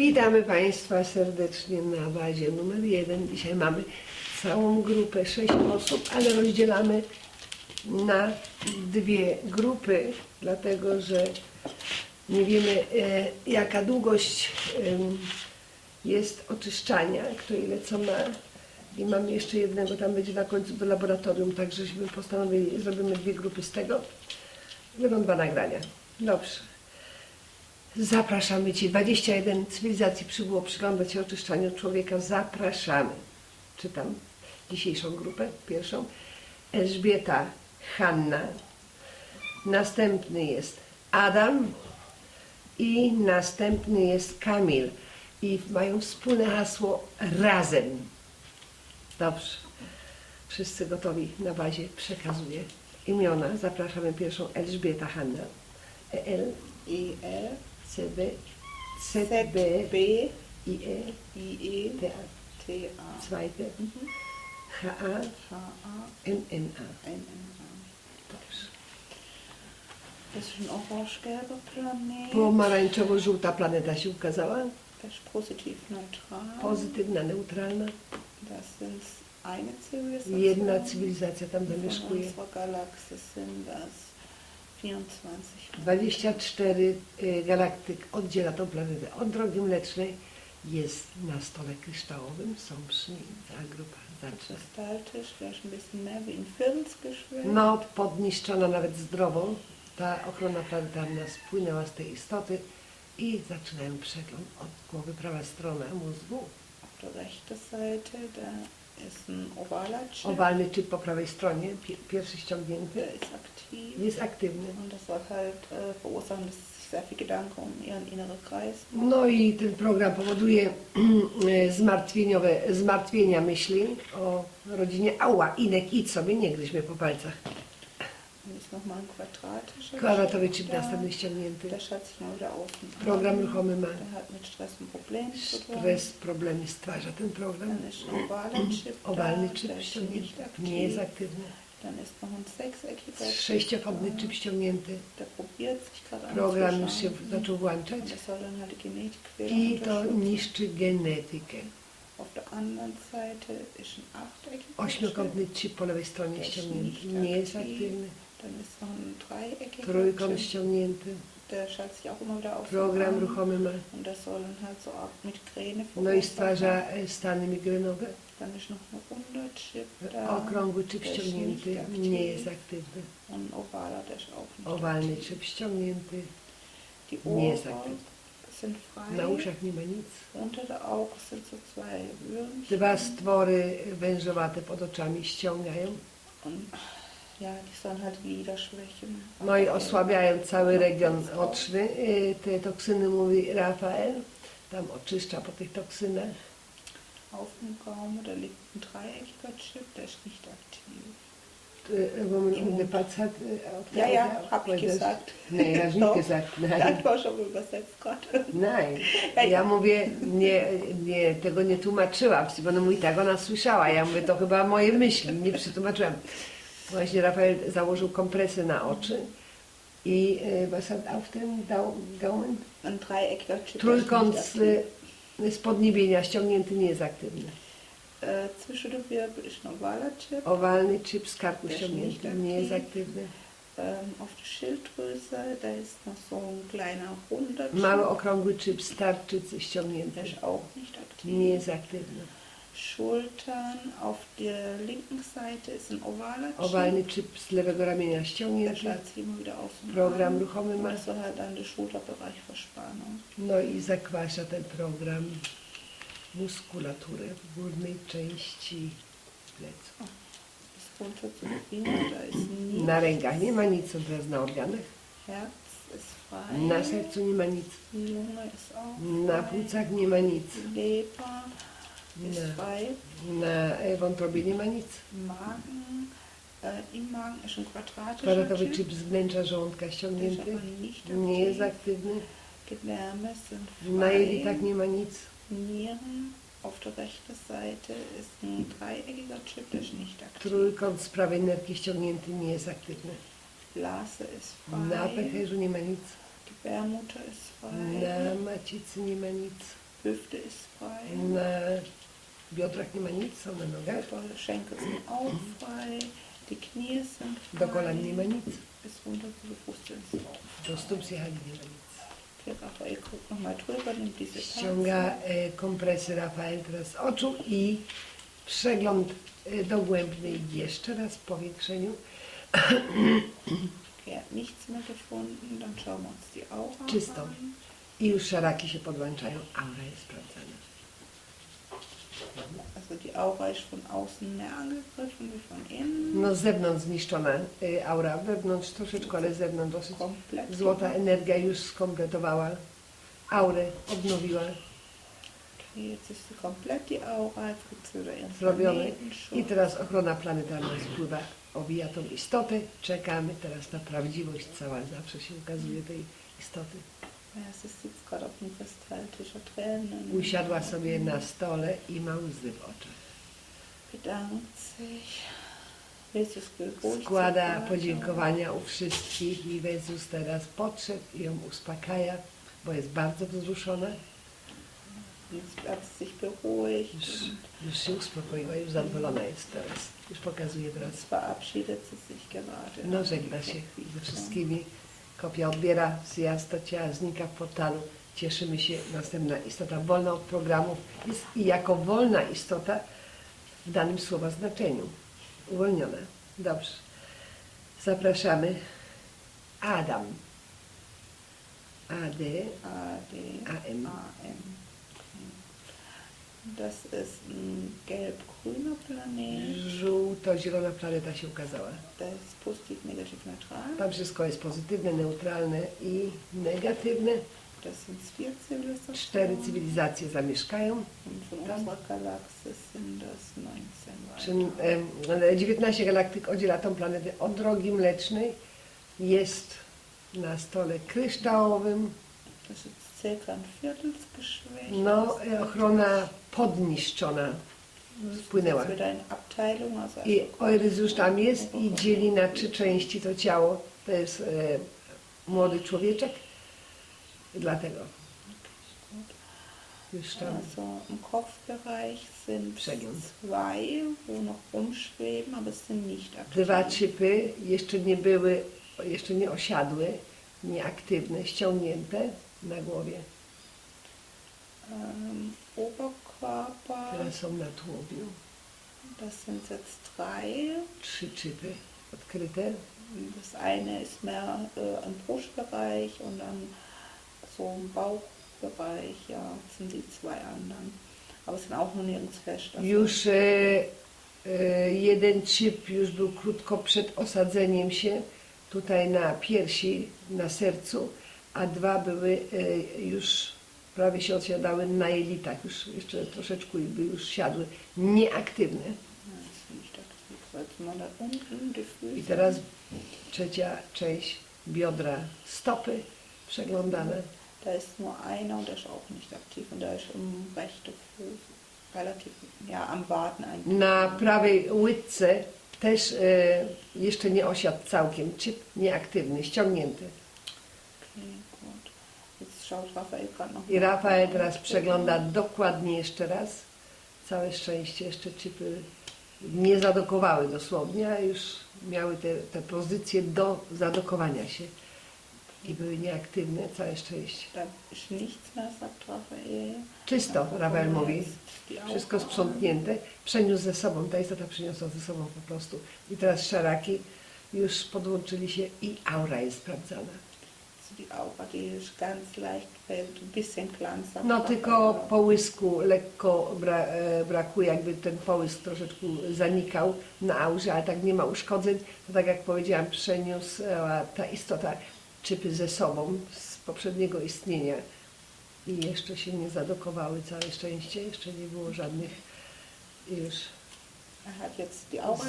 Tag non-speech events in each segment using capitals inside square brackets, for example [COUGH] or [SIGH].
Witamy Państwa serdecznie na bazie numer jeden. Dzisiaj mamy całą grupę, sześć osób, ale rozdzielamy na dwie grupy, dlatego że nie wiemy e, jaka długość em, jest oczyszczania, kto ile co ma. I mamy jeszcze jednego, tam będzie na końcu do laboratorium, tak żeśmy postanowili, zrobimy dwie grupy z tego. Będą dwa nagrania. Dobrze. Zapraszamy Cię. 21 cywilizacji przybyło przyglądać się oczyszczaniu człowieka. Zapraszamy. Czytam dzisiejszą grupę, pierwszą. Elżbieta Hanna. Następny jest Adam i następny jest Kamil. I mają wspólne hasło razem. Dobrze. Wszyscy gotowi na bazie. Przekazuję imiona. Zapraszamy pierwszą Elżbieta Hanna. E L E L C B Z Z B B I E I E T A T A zweite H A H A N N A. N N A. Dobrze. Das ist ein orange-gelber Planet. Pomarańczowo-żółta planeta się ukazała. Das ist positiv neutral. Pozytywna, neutralna. Das sind eine Zivilisation. Jedna cywilizacja tam zamieszkuje. unserer Galaxie sind das 24. 24 y, galaktyk oddziela tą planetę od drogi mlecznej. Jest na stole kryształowym, są przy nim. Firnsgeschwür. No, podniszczona nawet zdrowo. Ta ochrona planetarna spłynęła z tej istoty i zaczynają przegląd od głowy prawa strona mózgu. Seite, da Chip. Owalny czyp po prawej stronie, pi- pierwszy ściągnięty, Der ist aktiv. jest aktywny. Und das soll halt äh, verursachen, dass sie sich sehr viel Gedanken um ihren inneren Kreis No i ten program powoduje e, zmartwieniowe, zmartwienia myśli o rodzinie. Ała, Inek, idź sobie, nie gryź mnie po palcach. Nochmal ein quadratischer Kwadratowy Chip następny ściągnięty. Der schaut sich mal wieder außen an. Program ruchomy ma. Der hat mit Stress ein Problem zu tun. Stres, problemy stwarza ten program. Dann ist Chip Owalny ściągnięty, aktiv. nie jest aktywny. Dann ist noch ein sechseckiger Chip Sześciokątny czyp ściągnięty. Der probiert sich gerade Program już się zaczął włączać i to niszczy genetykę. Auf der anderen Seite ist ein achteckiger Ośmiokątny Chip. po lewej stronie ściągnięty, nie jest aktywny. Dann ist noch ein dreieckiger Trójkąt ściągnięty. Der schaltet sich auch immer wieder auf. Program ruchomy ma. Und das soll dann halt so Art Migräne No i stwarza e, stany migrenowe. Dann ist noch ein runder Chip da. Okrągły Der ist ściągnięty, nie jest aktywny. Und ein ovaler, der ist auch nicht Owalny aktiv. ściągnięty, Die nie jest Ohren aktywny. sind frei. Na uszach nie ma nic. Unter der Auge sind so zwei Dwa stwory wężowate pod oczami ściągają. Und ja, die sollen halt. No i osłabiają cały region oczny. Y, Te toksyny mówi Rafael. Tam oczyszcza po tych toksynach. Auf dem Gaumen, da liegt ein dreieckiger Chip, der ist nicht aktiv. Y, Wo man gepatzt hat. y, auf Ja, der ja, Auge- hab ich powiedziałeś- gesagt. Nee, hast nicht Doch. gesagt. Nein. hat auch schon übersetzt gerade. Nein. [LAUGHS] Ja, Ja ja. mówię, nie, nie, tego nie tłumaczyłam, bo ona mówi tak, ona słyszała. Ja mówię, to chyba moje myśli, nie przetłumaczyłam. Właśnie Rafael założył kompresy na oczy i was hat auf dem Dau- Gaumen? Chip. Trójkąt z, z podniebienia ściągnięty nie jest aktywny. Zwischen den Wirbel ist ein ovaler Chip. Owalny czyp z karku Też ściągnięty nie jest aktywny. auf der Schilddrüse, da ist noch so ein kleiner runder Chip. Mały okrągły czyp z tarczycy ściągnięty ist auch nicht aktiv. nie jest aktywny. Schultern, auf der linken Seite ist ein ovaler Chip. Owalny czyp z lewego ramienia Der ściągnięty. sich immer wieder auf und Program an. ruchomy ma. das soll halt dann den Schulterbereich verspannen. No i zakwasza ten program muskulaturę w górnej części pleców. Bis runter zu den Fingern, da ist nichts. Na rękach nie ma nic, są teraz na organach. Herz ist frei. Na sercu nie ma nic. Lunge ist auch Na frei. płucach nie ma nic. Leber ist frei. na wątrobie nie ma nic. Magen, äh, im Magen ist ein quadratischer Kwadratowy Chip. czyp z wnętrza żołądka Der ist ściągnięty. aber nicht Nie jest aktiv. aktywny. Gedärme sind Na frei. jelitach nie ma nic. Nieren auf der rechten Seite ist ein dreieckiger Chip, der ist nicht aktiv. Trójkąt z prawej nerki ściągnięty nie jest aktywny. Blase ist Na frei. pęcherzu nie ma nic. Gebärmutter ist frei. Na macicy nie ma nic. Hüfte ist frei. Na biodrach nie ma nic, są na nogach. Schenkel sind auch frei. Die Knie sind Do frei. kolan nie ma nic. Bis runter zu den Fuß sind sie auch frei. Do stóp zjechali nie ma nic. Okay, Raphael guckt nochmal drüber, nimmt diese Ściąga Tasse. e, kompresy Rafael teraz z oczu i przegląd e, dogłębny jeszcze raz w powiększeniu. Okay, nichts mehr gefunden. Dann schauen wir uns die Aura an. I już szaraki się podłączają. Aura jest sprawdzana. Die Aura ist von außen mehr angegriffen wie von innen. No z zewnątrz zniszczona y, aura, wewnątrz troszeczkę, ale z zewnątrz dosyć. Komplett. Złota energia już skompletowała aurę, odnowiła, Okay, jetzt ist sie komplett die Aura. Jetzt gibt es wieder ihren zrobione. I Planetenschutz. teraz ochrona planetarna spływa, obija tą istotę. Czekamy teraz na prawdziwość cała, zawsze się ukazuje tej istoty. Ja, sie sitzt gerade auf dem Tränen. Usiadła sobie na stole i ma łzy w oczach. Bedankt sich. Jesus Składa weiter. podziękowania u wszystkich i Jezus teraz podszedł i ją uspokaja, bo jest bardzo wzruszona. Jetzt hat sie sich beruhigt Już, już się uspokoiła, już zadowolona jest teraz. Już pokazuje teraz. jetzt verabschiedet sie sich gerade. No żegna się ze wszystkimi. Kopia odbiera zjazd znika w portalu. Cieszymy się. Następna istota wolna od programów jest i jako wolna istota w danym słowa znaczeniu. Uwolniona. Dobrze. Zapraszamy. Adam. AD. AD, AM. AM. Das ist ein gelb-grüner Planet. Żółto-zielona planeta się ukazała. Das ist positiv, negativ, neutral. Tam wszystko jest pozytywne, neutralne i negatywne. Das sind vier Zivilisationen. Cztery cywilizacje zamieszkają. Und von Dann- unserer Galaxie sind das 19 Czy, weitere. em, 19 galaktyk oddziela tą planetę od drogi mlecznej. Jest na stole kryształowym. Das ist No, e, ochrona podniszczona spłynęła. Also I Oirys już tam jest i dzieli na trzy części to ciało. To jest e, młody człowieczek. Dlatego już tam Also im Kopfbereich sind zwei, wo noch rumschweben, aber es sind nicht dwa aktiv. chipy jeszcze nie były, jeszcze nie osiadły, nieaktywne, ściągnięte na głowie. Ähm, Oberkörper, Teraz są na tułowiu. das sind jetzt drei. Trzy chipy odkryte. Das eine ist mehr äh, im Brustbereich und dann so im Bauchbereich, ja, das sind die zwei anderen. Aber es sind auch noch nirgends fest. Also Już e, e, jeden chip już był krótko przed osadzeniem się tutaj na piersi, na sercu, a dwa były e, już prawie się osiadały na jelitach, już jeszcze troszeczkę by już siadły, nieaktywne. I teraz trzecia część biodra, stopy przeglądane. Da ist nur einer und der ist auch nicht aktiv und da ist im rechten Fuß relativ, ja, am Warten eigentlich. Na prawej łydce też e, jeszcze nie osiadł całkiem, chip nieaktywny, ściągnięty. I Rafael teraz przegląda dokładnie jeszcze raz. Całe szczęście jeszcze chipy nie zadokowały dosłownie, a już miały te, te pozycje do zadokowania się. I były nieaktywne, całe szczęście. Raphael. Czysto, Rafael mówi. Wszystko sprzątnięte. Przeniósł ze sobą, ta istota przyniosła ze sobą po prostu. I teraz szaraki już podłączyli się i aura jest sprawdzana. Die Aura, die ist ganz leicht, fällt ein bisschen Glanz. No tylko połysku lekko bra, e, brakuje, jakby ten połysk troszeczkę zanikał na aurze, ale tak nie ma uszkodzeń. To tak jak powiedziałam, przeniosła ta istota czypy ze sobą z poprzedniego istnienia i jeszcze się nie zadokowały, całe szczęście, jeszcze nie było żadnych już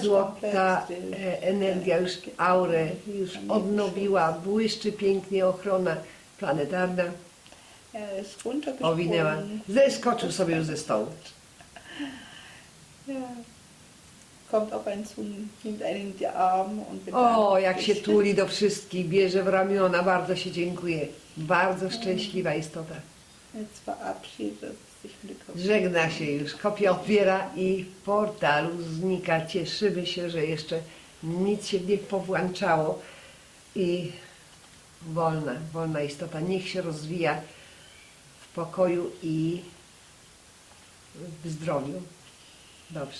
złota e, energia już aurę już odnowiła, błyszczy pięknie ochrona planetarna, runtergesprungen. owinęła, zeskoczył sobie już ze stołu. O, jak się tuli do wszystkich, bierze w ramiona, bardzo się dziękuję. Bardzo szczęśliwa istota. Jetzt verabschiedet. Żegna się już, kopia otwiera i w portalu znika. Cieszymy się, że jeszcze nic się nie powłączało i wolna, wolna istota niech się rozwija w pokoju i w zdrowiu. Dobrze.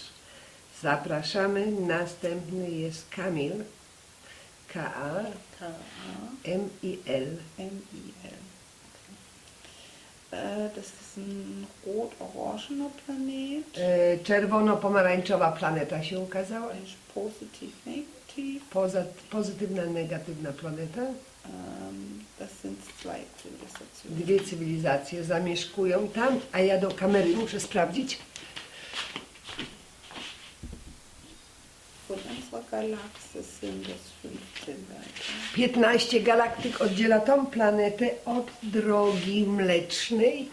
Zapraszamy. Następny jest Kamil. K-A-M-I-L. K-A-M-I-L. Das ist ein rot-orangener Planet. E, Czerwono-pomarańczowa planeta się ukazała. Positiv, negativ. Poza, pozytywna, negatywna planeta. Das sind zwei. Dwie cywilizacje zamieszkują tam, a ja do kamery muszę sprawdzić. Galaxie sind es 15 weiter. 15 galaktyk oddziela tą planetę od drogi mlecznej.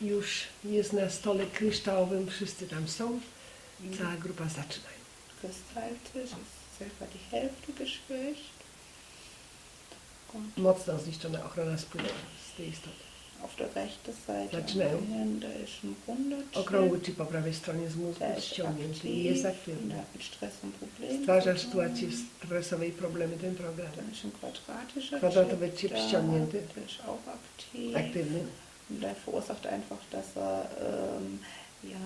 Już jest na stole kryształowym, wszyscy tam są. Cała grupa zaczynają. Kristalltisch ist circa die Hälfte geschwächt. Mocno zniszczona ochrona spłynęła z tej istoty. Auf der rechten Seite. Gehirn, da ist ein runder Chip. Okrągły czy po prawej stronie z mózgu ściągnięty i jest aktywny. Stwarza sytuacje stresowe i problemy quadratischer Kwadratowy Chip ściągnięty. der ist auch aktiv. Aktywny. Und der verursacht einfach, dass er ähm, ja,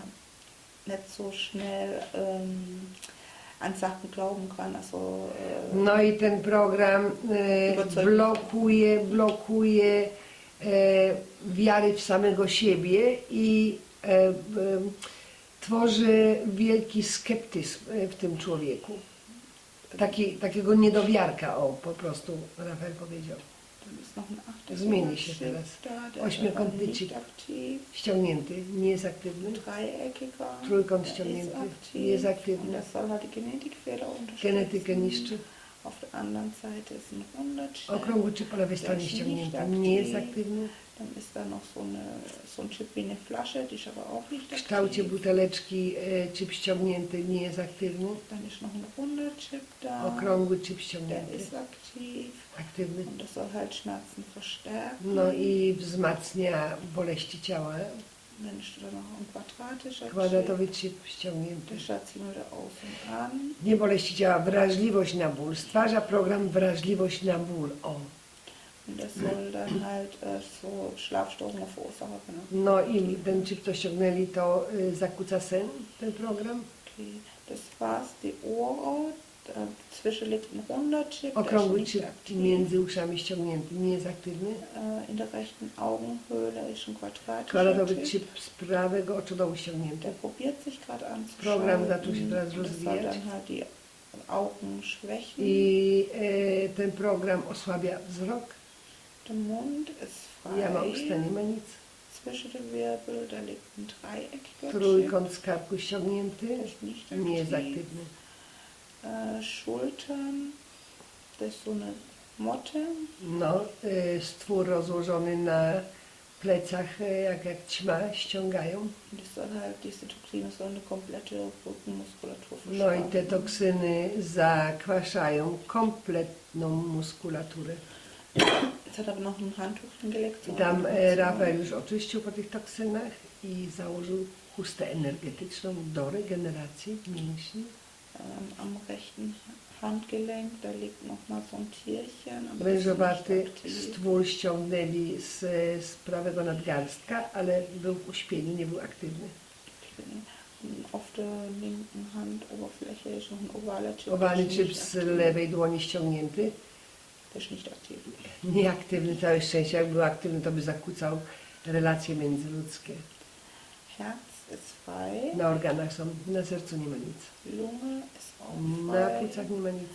nicht so schnell ähm, an Sachen glauben kann. Also, äh, No i ten program e, blokuje, blokuje e, wiary w samego siebie i e, e, tworzy wielki skeptyzm e, w tym człowieku. Taki, takiego niedowiarka, o po prostu Rafael powiedział. Zmieni się teraz. Ośmiokątny chip. Ściągnięty, nie jest aktywny. Trójkąt ściągnięty, nie jest aktywny. Genetykę niszczy. Auf der anderen Seite ist ein runder Chip. Okrągły czy po lewej stronie ściągnięty, nie jest aktywny. Dann ist da noch so, eine, so ein Chip wie eine Flasche, die ist aber auch nicht W kształcie aktiv. buteleczki e, czyp ściągnięty, nie jest aktywny. Dann ist noch ein runder Chip da. Okrągły czyp Der ściągnięty, ist aktiv. aktywny. Und das soll halt Schmerzen verstärken. No i wzmacnia boleści ciała. Dann ist da noch ein Kwadratowy Chip. ściągnięty. Der an. Boleści ciała, wrażliwość na ból. Stwarza program wrażliwość na ból. O. Und das soll dann halt äh, so Schlafstörungen verursachen. Genau. No i ten czyp, co ściągnęli, to y, zakłóca sen, ten program. Okay. Das war's, die. Dazwischen liegt ein runder Chip. Der ist Okrągły aktiv. między uszami ściągnięty, nie jest aktywny. In der rechten Augenhöhle ist ein quadratischer Kwadratowy Chip. z prawego oczodołu ściągnięty. Der probiert sich gerade Program anzuschalten. zaczął się teraz rozwijać. Augen schwächen. I e, ten program osłabia wzrok. Der Mund ist Jama frei. usta nie ma nic. Zwischen den Wirbel, da liegt ein Chip. Trójkąt z karku ściągnięty, nicht nie jest aktywny. Schultern, das ist so eine Motte. No, e, stwór rozłożony na plecach, e, jak, jak ćma, ściągają. No i te toksyny zakwaszają kompletną muskulaturę. [COUGHS] I tam e. Rafael już oczyścił po tych toksynach i założył chustę energetyczną do regeneracji mięśni. Ähm, am rechten Handgelenk, da liegt noch mal so ein Tierchen. Wężowaty stwór ściągnęli z, z prawego nadgarstka, ale był w uśpieniu, nie był aktywny. Auf der linken Handoberfläche ist noch ein ovaler Chip. Owalny nicht z lewej dłoni ściągnięty, ist nicht aktiv. nieaktywny, całe szczęście. Jak był aktywny, to by zakłócał relacje międzyludzkie. Herz frei. Na organach są, na sercu nie ma nic. Lunge ist auch Na frei. płucach nie ma nic.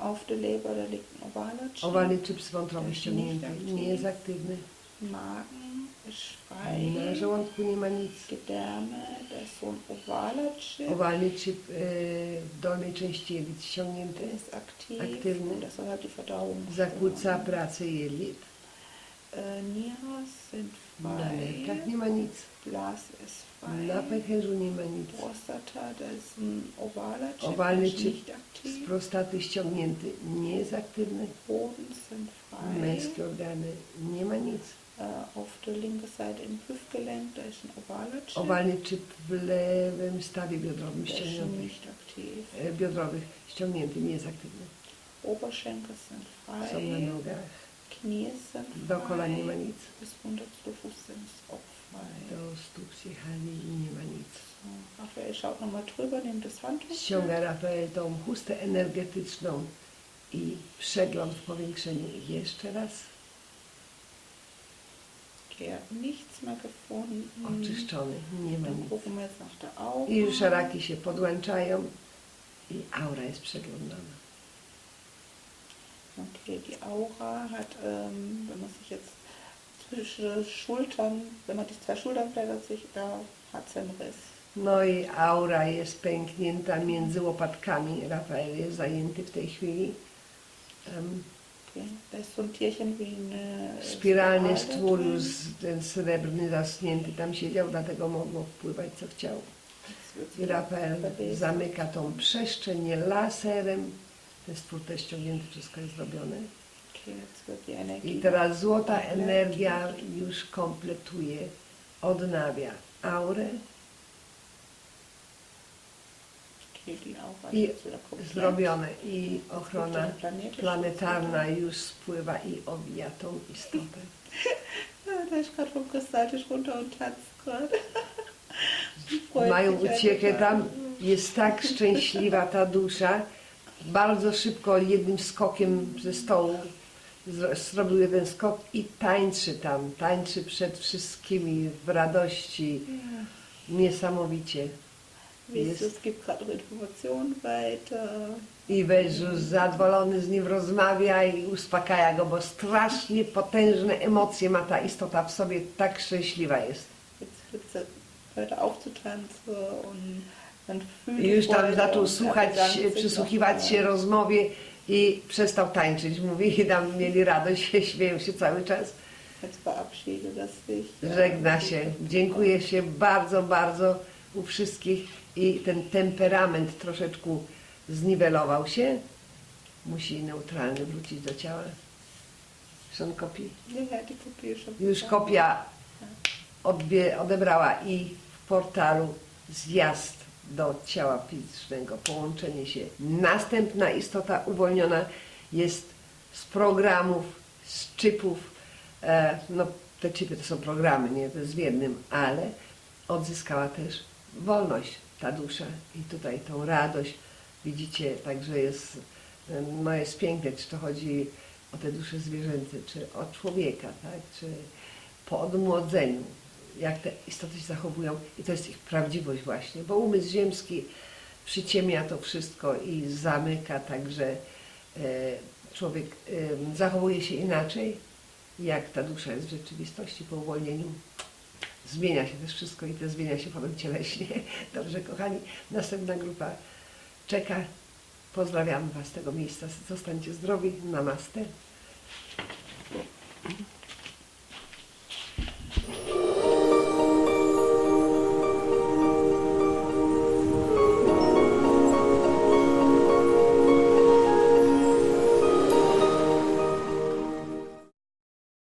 Auf der Leber, da liegt ein ovaler Chip. Owalny czyp z wątroby ściągnięty, nie jest aktywny. Magen ist frei. Na żołądku nie ma nic. Gedärme, da ist so ein ovaler Chip. Owalny czyp e, w dolnej części jelit ściągnięty. Der ist aktiv. Aktywny. Und das soll halt die Verdauung Zakłóca pracę jelit. Nieres sind Na frei. nerkach nie ma nic. Blas ist Na frei. pęcherzu nie ma nic. Prostata, da ist ein ovaler Chip. Owalny nicht z prostaty ściągnięty, nie jest aktywny. Hoden sind frei. Męskie organy nie ma nic. auf der linken Seite im Hüftgelenk, da ist ein ovaler Chip. Owalny czyp w lewym stawie biodrowym Der ist schon ściągnięty. nicht aktiv. e, Biodrowych ściągnięty, nie jest aktywny. Oberschenkel sind Są na frei, nogach. Knie sind Do kolan nie ma nic. bis. Do stóp zjechali i nie ma nic. So, Raphael schaut nochmal drüber, nimmt das Handtuch. Ściąga Rafael tą chustę energetyczną i przegląd w powiększeniu. Jeszcze raz. Okay, er hat nichts mehr gefunden. Oczyszczony. Nie ma Dann nic. gucken wir jetzt nach der Augen. I szaraki się podłączają i aura jest przeglądana. Okay, die Aura hat, ähm, wenn man sich jetzt zwischen Schultern, wenn man die zwei Schulterblätter sich, da hat es einen Riss. No i aura jest pęknięta między łopatkami. Rafael jest zajęty w tej chwili. Okay. Da ist so ein Tierchen wie eine Spiralny stwór już ten srebrny zasnięty tam siedział, dlatego mogło wpływać co chciał. I Rafael zamyka tą przestrzeń laserem. Ten stwór też ściągnięty, wszystko jest zrobione. I teraz złota energia już kompletuje, odnawia aurę I zrobione i ochrona planetarna już spływa i owija tą istotę. [LAUGHS] Freut Mają einfach. tam, jest tak szczęśliwa ta dusza. Bardzo szybko jednym skokiem ze stołu zro- zrobił jeden skok i tańczy tam, tańczy przed wszystkimi w radości, Ja. niesamowicie. Es gibt gerade Informationen weiter. I Wezus zadowolony z nim rozmawia i uspokaja go, bo strasznie potężne emocje ma ta istota w sobie, tak szczęśliwa jest. Jetzt sie weiter aufzutanzen und już tam zaczął słuchać, przysłuchiwać się rozmowie i przestał tańczyć. Mówi, i tam mieli radość, [LAUGHS] śmieją się cały czas. Żegna się, dziękuję się bardzo, bardzo u wszystkich i ten temperament troszeczkę zniwelował się. Musi neutralny wrócić do ciała. Ist schon Już kopia odbie, odebrała i w portalu zjazd do ciała fizycznego, połączenie się. Następna istota uwolniona jest z programów, z chipów. E, no, te chipy to są programy, nie, to jest w jednym, ale odzyskała też wolność ta dusza i tutaj tą radość. Widzicie, także jest, e, no jest piękne, czy to chodzi o te dusze zwierzęce, czy o człowieka, tak, czy po odmłodzeniu, jak te istoty się zachowują i to jest ich prawdziwość właśnie, bo umysł ziemski przyciemnia to wszystko i zamyka, także e, człowiek zachowuje się inaczej, jak ta dusza jest w rzeczywistości po uwolnieniu. Zmienia się też wszystko i to zmienia się potem cieleśnie. [LAUGHS] Dobrze, kochani, następna grupa czeka. Pozdrawiam Was z tego miejsca. Zostańcie zdrowi. Namaste.